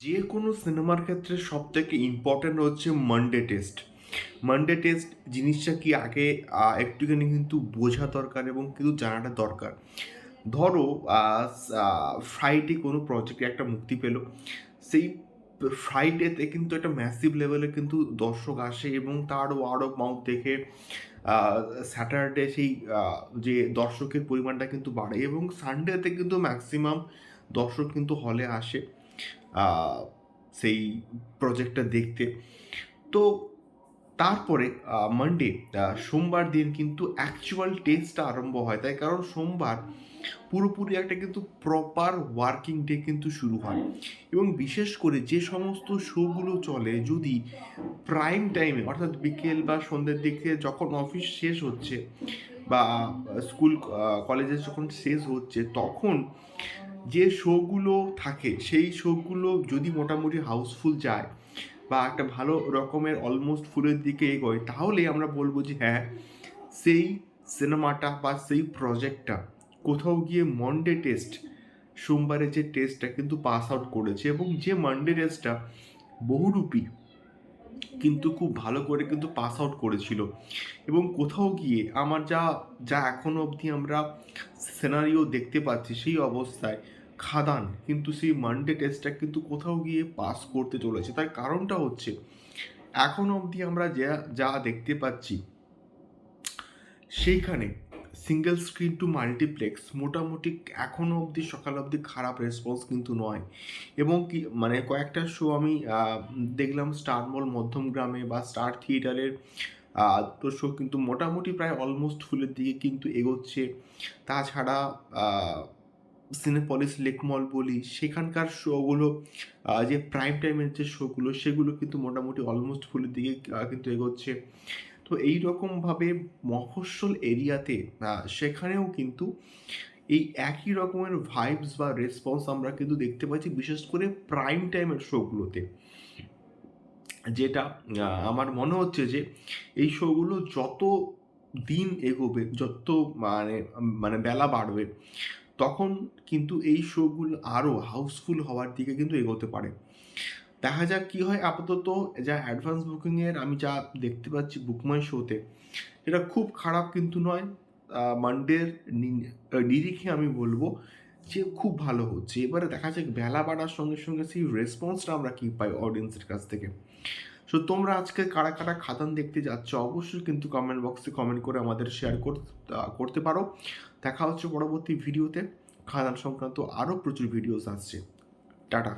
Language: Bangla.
যে কোনো সিনেমার ক্ষেত্রে সব থেকে ইম্পর্ট্যান্ট হচ্ছে মানডে টেস্ট মানডে টেস্ট জিনিসটা কি আগে একটুখানি কিন্তু বোঝা দরকার এবং কিন্তু জানাটা দরকার। ধরো ফ্রাইডে কোনো প্রজেক্টে একটা মুক্তি পেল। সেই ফ্রাইডেতে কিন্তু একটা ম্যাসিভ লেভেলে কিন্তু দর্শক আসে এবং তার ওয়ার্ড অফ মাউথ দেখে স্যাটারডে সেই যে দর্শকের পরিমাণটা কিন্তু বাড়ে এবং সানডেতে কিন্তু ম্যাক্সিমাম দর্শক কিন্তু হলে আসে। সেই প্রজেক্টটা দেখতে। তো তারপরে মানডে সোমবার দিন কিন্তু অ্যাকচুয়াল টেস্টটা আরম্ভ হয়। তাই কারণ সোমবার পুরোপুরি একটা কিন্তু প্রপার ওয়ার্কিং ডে কিন্তু শুরু হয়। এবং বিশেষ করে যে সমস্ত শোগুলো চলে যদি প্রাইম টাইমে অর্থাৎ বিকেল বা সন্ধ্যের দিকে যখন অফিস শেষ হচ্ছে বা স্কুল কলেজে যখন শেষ হচ্ছে, তখন যে শোগুলো থাকে, সেই শোগুলো যদি মোটামুটি হাউসফুল যায় বা একটা ভালো রকমের অলমোস্ট ফুলের দিকে এগোয়, তাহলে আমরা বলব যে হ্যাঁ সেই সিনেমাটা বা সেই প্রজেক্টটা কোথাও গিয়ে মন্ডে টেস্ট সোমবারে যে টেস্টটা কিন্তু পাস আউট করেছে এবং যে মানডে টেস্টটা বহুরূপী কিন্তু খুব ভালো করে কিন্তু পাস আউট করেছিল। এবং কোথাও গিয়ে আমার যা যা এখনও অবধি আমরা সিনারিও দেখতে পাচ্ছি সেই অবস্থায় খাদান, কিন্তু সেই মানডে টেস্টটা কিন্তু কোথাও গিয়ে পাস করতে চলেছে। তার কারণটা হচ্ছে, এখন অবধি আমরা যা যা দেখতে পাচ্ছি, সেইখানে সিঙ্গেল স্ক্রিন টু মাল্টিপ্লেক্স মোটামুটি এখনও অবধি, সকাল অবধি খারাপ রেসপন্স কিন্তু নয়। এবং কি মানে কয়েকটা শো আমি দেখলাম স্টার মল মধ্যম গ্রামে বা স্টার থিয়েটারের তো শো কিন্তু মোটামুটি প্রায় অলমোস্ট ফুলের দিকে কিন্তু এগোচ্ছে। তাছাড়া সিনেপলিস লেকমল বলি, সেখানকার শোগুলো যে প্রাইম টাইমের যে শোগুলো সেগুলো কিন্তু মোটামুটি অলমোস্ট ফুলের দিকে কিন্তু এগোচ্ছে। তো এই রকমভাবে মফস্বল এরিয়াতে সেখানেও কিন্তু এই একই রকমের ভাইবস বা রেসপন্স আমরা কিন্তু দেখতে পাচ্ছি, বিশেষ করে প্রাইম টাইমের শোগুলোতে যেটা আমার মনে হচ্ছে যে এই শোগুলো যত দিন এগোবে, যত মানে মানে বেলা বাড়বে, তখন কিন্তু এই শোগুলো আরও হাউসফুল হওয়ার দিকে কিন্তু এগোতে পারে। দেখা যাক কি হয় আপাতত যা অ্যাডভান্স বুকিংয়ের আমি যা দেখতে পাচ্ছি বুকমাই শোতে এটা খুব খারাপ কিন্তু নয়। মানডের নিরিখে আমি বলব যে খুব ভালো হচ্ছে। এবারে দেখা যাক বেলা বাড়ার সঙ্গে সঙ্গে সেই রেসপন্সটা আমরা কি পাই অডিয়েন্সের কাছ থেকে। সো তোমরা আজকে কারা কারা খাদান দেখতে যাচ্ছ অবশ্যই কিন্তু কমেন্ট বক্সে কমেন্ট করে আমাদের শেয়ার করতে পারো। দেখা হচ্ছে পরবর্তী ভিডিওতে খাদান সংক্রান্ত আরও প্রচুর ভিডিওস আসছে। টাটা।